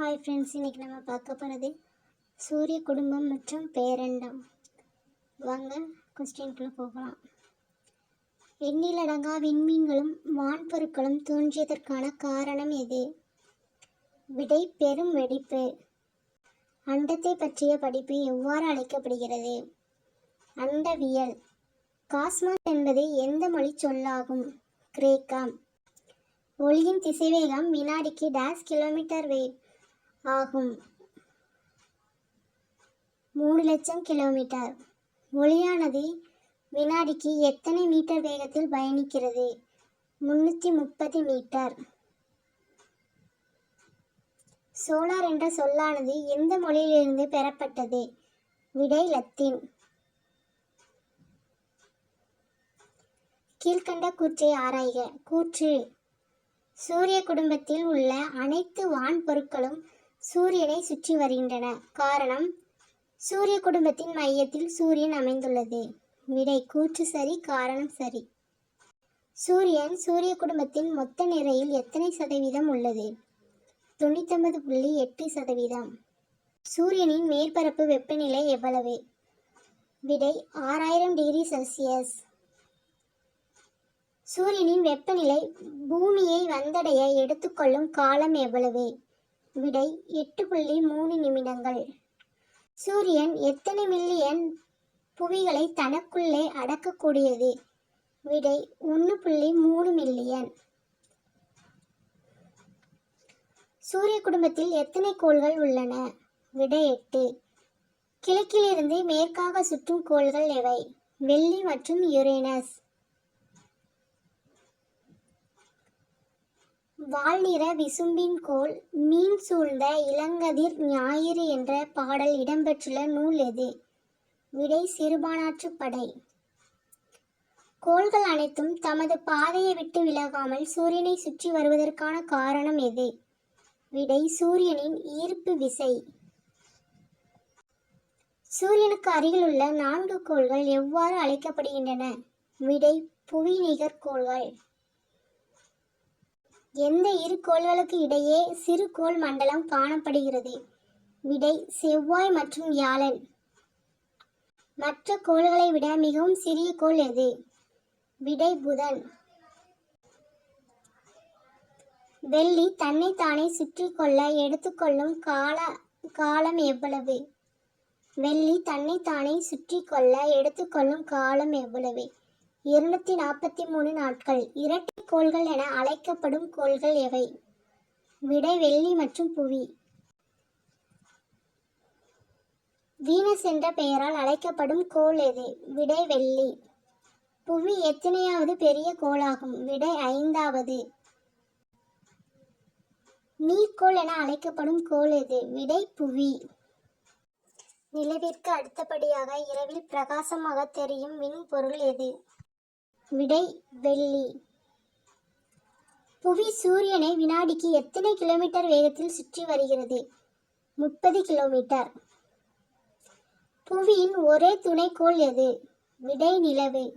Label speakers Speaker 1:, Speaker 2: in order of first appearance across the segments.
Speaker 1: Hi friends இன்றைக்கி நம்ம பார்க்க போகிறது சூரிய குடும்பம் மற்றும் பேரண்டம். வாங்க கொஸ்டின்குள்ளே போகலாம். எண்ணிலடங்கா விண்மீன்களும் வான்பொருட்களும் தோன்றியதற்கான காரணம் எது? விடை பெரும் வெடிப்பு. அண்டத்தை பற்றிய படிப்பு எவ்வாறு அழைக்கப்படுகிறது? அண்டவியல். காஸ்மாஸ் என்பது எந்த மொழி சொல்லாகும்? கிரேக்கம். ஒளியின் திசைவேகம் வினாடிக்கு டேஸ் கிலோமீட்டர் வேவ் ஆகும். மூணு லட்சம் கிலோமீட்டர். ஒளியானது வினாடிக்கு எத்தனை மீட்டர் வேகத்தில் பயணிக்கிறது? முன்னூற்றி முப்பது மீட்டர். சோலார் என்ற சொல்லானது எந்த மொழியிலிருந்து பெறப்பட்டது? விடை லத்தீன். கீழ்கண்ட கூற்றை ஆராய்க. கூற்று. சூரிய குடும்பத்தில் உள்ள அனைத்து வான் பொருட்களும் சூரியனை சுற்றி வருகின்றன. காரணம் சூரிய குடும்பத்தின் மையத்தில் சூரியன் அமைந்துள்ளது. விடை கூற்று சரி காரணம் சரி. சூரியன் சூரிய குடும்பத்தின் மொத்த நிறையில் எத்தனை சதவீதம் உள்ளது? தொண்ணூத்தொன்பது புள்ளி எட்டு சதவீதம். சூரியனின் மேற்பரப்பு வெப்பநிலை எவ்வளவு? விடை ஆறாயிரம் டிகிரி செல்சியஸ். சூரியனின் வெப்பநிலை பூமியை வந்தடைய எடுத்துக்கொள்ளும் காலம் எவ்வளவு? விடை எட்டு புள்ளி மூணு நிமிடங்கள். சூரியன் எத்தனை மில்லியன் புவிகளை தனக்குள்ளே அடக்கக்கூடியது? விடை ஒன்று புள்ளி மூணு மில்லியன். சூரிய குடும்பத்தில் எத்தனை கோள்கள் உள்ளன? விடை எட்டு. கிழக்கிலிருந்து மேற்காக சுற்றும் கோள்கள் எவை? வெள்ளி மற்றும் யுரேனஸ். வாழ்நிற விசும்பின் கோல் மீன் சூழ்ந்த இளங்கதிர் ஞாயிறு என்ற பாடல் இடம்பெற்றுள்ள நூல் எது? விடை சிறுபானாற்றுப் படை. கோள்கள் அனைத்தும் தமது பாதையை விட்டு விலகாமல் சூரியனை சுற்றி வருவதற்கான காரணம் எது? விடை சூரியனின் ஈர்ப்பு விசை. சூரியனுக்கு அருகிலுள்ள நான்கு கோள்கள் எவ்வாறு அழைக்கப்படுகின்றன? விடை புவிநிகர் கோள்கள். எந்த இரு கோள்களுக்கு இடையே சிறு கோள் மண்டலம் காணப்படுகிறது? விடை செவ்வாய் மற்றும் வியாழன் மற்ற கோள்களை விட மிகவும் சிறிய கோள் எது? விடை புதன். வெள்ளி தன்னைத்தானே சுற்றி கொள்ள எடுத்துக்கொள்ளும் கால காலம் எவ்வளவு? வெள்ளி தன்னைத்தானே சுற்றி கொள்ள எடுத்துக்கொள்ளும் காலம் எவ்வளவு? இருநூத்தி நாற்பத்தி மூணு நாட்கள். இரட்டை கோள்கள் என அழைக்கப்படும் கோள்கள் எவை? விடை வெள்ளி மற்றும் புவி. வீனஸ் என்ற பெயரால் அழைக்கப்படும் கோள் எது? விடை வெள்ளி. புவி எத்தனையாவது பெரிய கோளாகும்? விடை ஐந்தாவது. நீர்க்கோள் என அழைக்கப்படும் கோள் எது? விடை புவி. நிலவிற்கு அடுத்தபடியாக இரவில் பிரகாசமாக தெரியும் விண்பொருள் எது? விடை வெள்ளி. புவி சூரியனை வினாடிக்கு எத்தனை கிலோமீட்டர் வேகத்தில் சுற்றி வருகிறது? முப்பது கிலோமீட்டர். புவியின் ஒரே துணைக்கோள் எது? விடை நிலவு.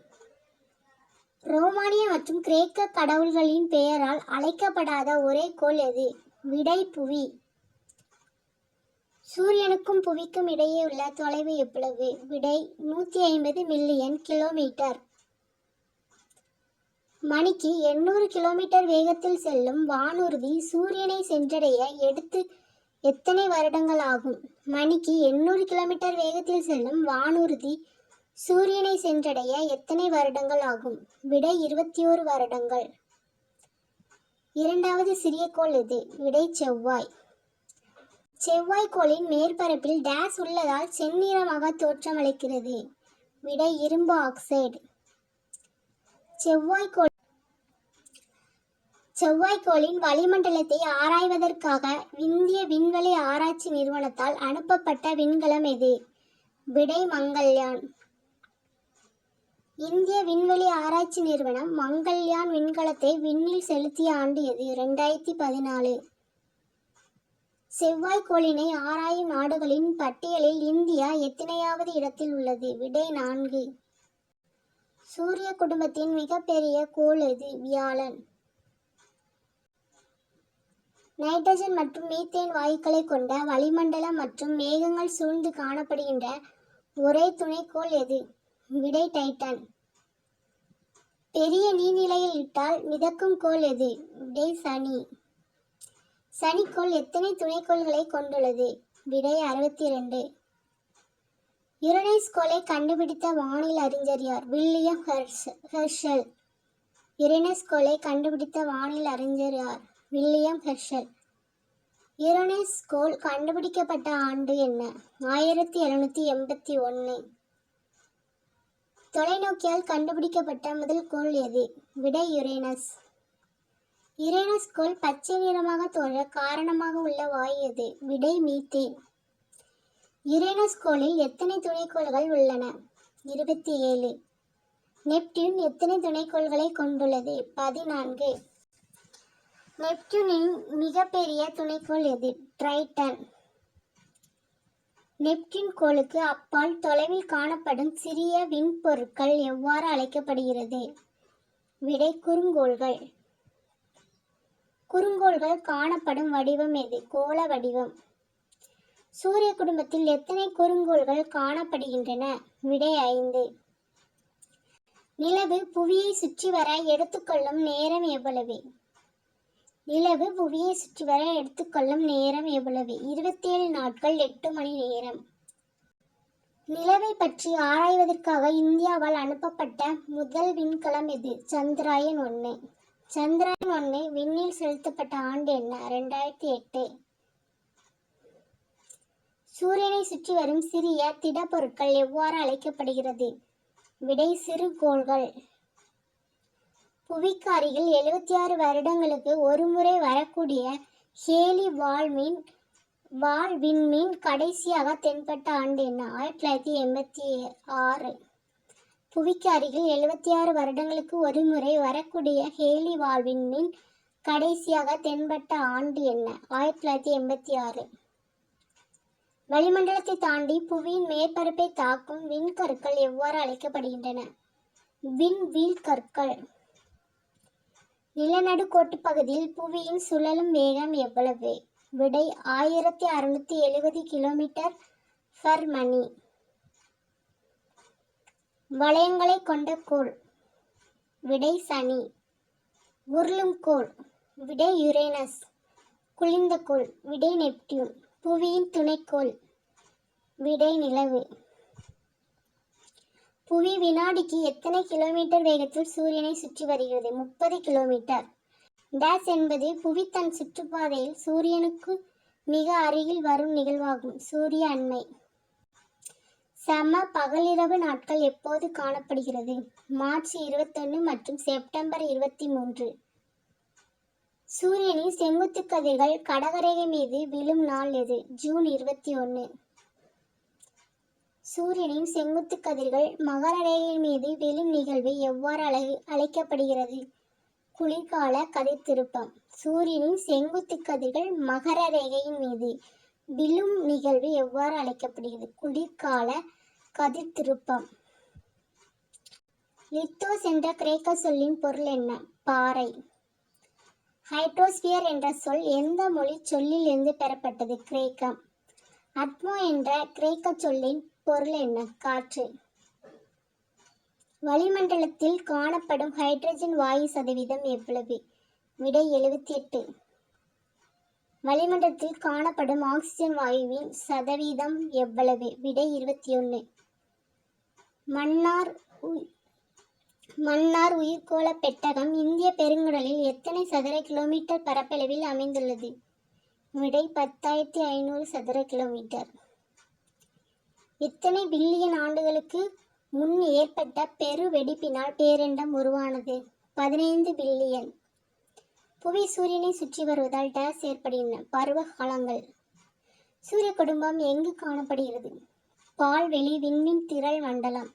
Speaker 1: ரோமானிய மற்றும் கிரேக்க கடவுள்களின் பெயரால் அழைக்கப்படாத ஒரே கோள் எது? விடை புவி. சூரியனுக்கும் புவிக்கும் இடையே உள்ள தொலைவு எவ்வளவு? விடை நூற்றி ஐம்பது மில்லியன் கிலோமீட்டர். மணிக்கு எண்ணூறு கிலோமீட்டர் வேகத்தில் செல்லும் வானூர்தி சூரியனை சென்றடைய எடுத்து எத்தனை வருடங்கள் ஆகும்? மணிக்கு எண்ணூறு கிலோமீட்டர் வேகத்தில் செல்லும் வானூர்தி சூரியனை சென்றடைய எத்தனை வருடங்கள் ஆகும்? விடை இருபத்தி ஓரு வருடங்கள். இரண்டாவது சிறிய கோள் எது விடை செவ்வாய். செவ்வாய் கோளின் மேற்பரப்பில் டேஸ் உள்ளதால் செந்நிறமாக தோற்றமளிக்கிறது. விடை இரும்பு ஆக்சைடு. செவ்வாய் கோள் செவ்வாய்க்கோளின் வளிமண்டலத்தை ஆராய்வதற்காக இந்திய விண்வெளி ஆராய்ச்சி நிறுவனத்தால் அனுப்பப்பட்ட விண்கலம் எது? விடை மங்கள்யான். இந்திய விண்வெளி ஆராய்ச்சி நிறுவனம் மங்கள்யான் விண்கலத்தை விண்ணில் செலுத்திய ஆண்டு எது? ரெண்டாயிரத்தி பதினாலு. செவ்வாய்க்கோளினை ஆராயும் நாடுகளின் பட்டியலில் இந்தியா எத்தனையாவது இடத்தில் உள்ளது? விடை நான்கு. சூரிய குடும்பத்தின் மிகப்பெரிய கோள் எது? வியாழன். நைட்ரஜன் மற்றும் மீத்தேன் வாயுக்களை கொண்ட வளிமண்டலம் மற்றும் மேகங்கள் சூழ்ந்து காணப்படுகின்ற ஒரே துணைக்கோள் எது? விடை டைட்டன். பெரிய நீர்நிலையில் இட்டால் மிதக்கும் கோள் எது? விடை சனி. சனிக்கோள் எத்தனை துணைக்கோள்களை கொண்டுள்ளது? விடை அறுபத்தி ரெண்டு யுரனைஸ் கோளை கண்டுபிடித்த வானில் அறிஞர் யார்? William Hersh- Herschel. யுரேனஸ் கோளை கண்டுபிடித்த வானில் அறிஞர் யார்? William Herschel. யுரேனஸ் கோல் கண்டுபிடிக்கப்பட்ட ஆண்டு என்ன? ஆயிரத்தி எழுநூற்றி எண்பத்தி ஒன்று தொலைநோக்கியால் கண்டுபிடிக்கப்பட்ட முதல் கோள் எது? விடை யுரேனஸ். யுரேனஸ் கோள் பச்சை நிறமாக தோன்ற காரணமாக உள்ள வாயு எது? விடை மீத்தேன். யுரேனஸ் கோளில் எத்தனை துணைக்கோள்கள் உள்ளன? இருபத்தி ஏழு. நெப்டியூன் எத்தனை துணைக்கோள்களை கொண்டுள்ளது? பதினான்கு. நெப்டியூனின் மிகப்பெரிய துணைக்கோள் எது? ட்ரைட்டன். நெப்டியூன் கோளுக்கு அப்பால் தொலைவில் காணப்படும் சிறிய விண்பொருட்கள் எவ்வாறு அழைக்கப்படுகிறது? விடை குறுங்கோள்கள். குறுங்கோள்கள் காணப்படும் வடிவம் எது? கோள வடிவம். சூரிய குடும்பத்தில் எத்தனை குறுங்கோள்கள் காணப்படுகின்றன? விடை ஐந்து. நிலவு புவியை சுற்றி வர எடுத்துக்கொள்ளும் நேரம் எவ்வளவு? நிலவு புவியை சுற்றி வர எடுத்துக்கொள்ளும் நேரம் எவ்வளவு? இருபத்தேழு நாட்கள் எட்டு மணி நேரம். நிலவை பற்றி ஆராய்வதற்காக இந்தியாவால் அனுப்பப்பட்ட முதல் விண்கலம் எது? சந்திராயன் ஒன்று சந்திராயன் ஒன்று விண்ணில் செலுத்தப்பட்ட ஆண்டு என்ன? ரெண்டாயிரத்தி எட்டு. சூரியனை சுற்றி வரும் சிறிய திடப்பொருட்கள் எவ்வாறு அழைக்கப்படுகிறது? விடை சிறுகோள்கள் புவிக்கு அருகில் எழுபத்தி ஆறு வருடங்களுக்கு ஒருமுறை வரக்கூடிய ஹேலி வால்மீன் வால் விண்மீன் கடைசியாக தென்பட்ட ஆண்டு என்ன? ஆயிரத்தி தொள்ளாயிரத்தி எண்பத்தி ஆறு. புவிக்கு அருகில் எழுபத்தி ஆறு வருடங்களுக்கு ஒருமுறை வரக்கூடிய ஹேலி வால் விண்மீன் கடைசியாக தென்பட்ட ஆண்டு என்ன? ஆயிரத்தி தொள்ளாயிரத்தி எண்பத்தி ஆறு. வளிமண்டலத்தை தாண்டி புவியின் மேற்பரப்பை தாக்கும் விண்கற்கள் எவ்வாறு அழைக்கப்படுகின்றன? விண்வீல் கற்கள் நிலநடுக்கோட்டு பகுதியில் புவியின் சுழலும் வேகம் எவ்வளவு? விடை ஆயிரத்தி அறுநூத்தி எழுபது கிலோமீட்டர் ஃபர் மணி. வளையங்களை கொண்ட கோள். விடை சனி. உருளும் கோள். விடை யுரேனஸ். குளிர்ந்த கோள். விடை நெப்டியூன். புவியின் துணைக்கோள். விடை நிலவு. புவி வினாடிக்கு எத்தனை கிலோமீட்டர் வேகத்தில் சூரியனை சுற்றி வருகிறது? முப்பது கிலோமீட்டர். டேஸ் என்பது புவி தன் சுற்றுப்பாதையில் சூரியனுக்கு மிக அருகில் வரும் நிகழ்வாகும். சூரிய அண்மை. சம பகலிரவு நாட்கள் எப்போது காணப்படுகிறது? மார்ச் இருபத்தொன்று மற்றும் செப்டம்பர் இருபத்தி மூன்று சூரியனின் செங்குத்து கதிர்கள் கடகரேகை மீது விழும் நாள் எது? ஜூன் இருபத்தி ஒன்று சூரியனின் செங்குத்து கதிர்கள் மகர ரேகையின் மீது விழும் நிகழ்வு எவ்வாறு அழை அழைக்கப்படுகிறது? குளிர்கால கதிர் திருப்பம் சூரியனின் செங்குத்து கதிர்கள் மகர ரேகையின் மீது விழும் நிகழ்வு எவ்வாறு அழைக்கப்படுகிறது? குளிர்கால கதிர் திருப்பம் லித்தோஸ் என்ற கிரேக்க சொல்லின் பொருள் என்ன? பாறை. ஹைட்ரோஸ்பியர் என்ற சொல் எந்த மொழி சொல்லிலிருந்து பெறப்பட்டது? கிரேக்கம். அட்மோ என்ற கிரேக்க சொல்லின் பொருள் என்ன? காற்று. வளிமண்டலத்தில் காணப்படும் ஹைட்ரஜன் வாயு சதவீதம் எவ்வளவு? விடை எழுபத்தி எட்டு வளிமண்டலத்தில் காணப்படும் ஆக்சிஜன் வாயுவின் சதவீதம் எவ்வளவு? விடை இருபத்தி ஒன்று மன்னார் உ- மன்னார் உயிர்கோள பெட்டகம் இந்திய பெருங்கடலில் எத்தனை சதுர கிலோமீட்டர் பரப்பளவில் அமைந்துள்ளது? விடை பத்தாயிரத்தி ஐநூறு சதுர கிலோமீட்டர். எத்தனை பில்லியன் ஆண்டுகளுக்கு முன் ஏற்பட்ட பெரு வெடிப்பினால் பேரண்டம் உருவானது. பதினைந்து பில்லியன். புவி சூரியனை சுற்றி வருவதால் டேஸ் ஏற்படுகின்றன பருவ காலங்கள். சூரிய குடும்பம் எங்கு காணப்படுகிறது? பால்வெளி விண்மின் திரள் மண்டலம்.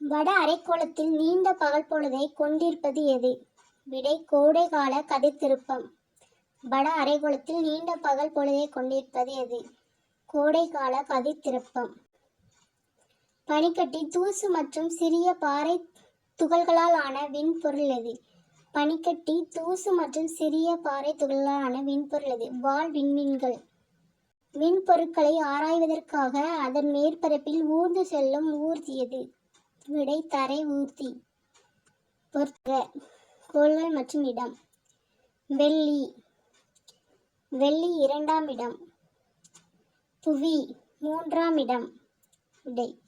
Speaker 1: வட அரைக்கோளத்தில் நீண்ட பகல் பொழுதை கொண்டிருப்பது எது? விடை கோடைகால கதிர் திருப்பம் வட அரைக்கோளத்தில் நீண்ட பகல் பொழுதை கொண்டிருப்பது எது? கோடைகால கதித்திருப்பம் பனிக்கட்டி தூசு மற்றும் சிறிய பாறை துகள்களால் ஆன விண்பொருள் எது? பனிக்கட்டி தூசு மற்றும் சிறிய பாறை துகளான விண்பொருள் எது? வால் விண்மீன்கள். விண்பொருட்களை ஆராய்வதற்காக அதன் மேற்பரப்பில் ஊர்ந்து செல்லும் ஊர்தி எது? விடை தரை ஊர்தி. பொறுத்துக கோள்கள் மற்றும் இடம். வெள்ளி. வெள்ளி இரண்டாம் இடம். புவி மூன்றாம் இடம் உடை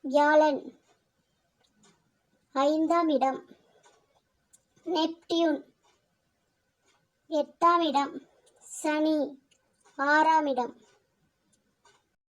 Speaker 1: வியாழன் ஐந்தாம் இடம். நெப்டியூன் எட்டாம் இடம். சனி ஆறாம் இடம்.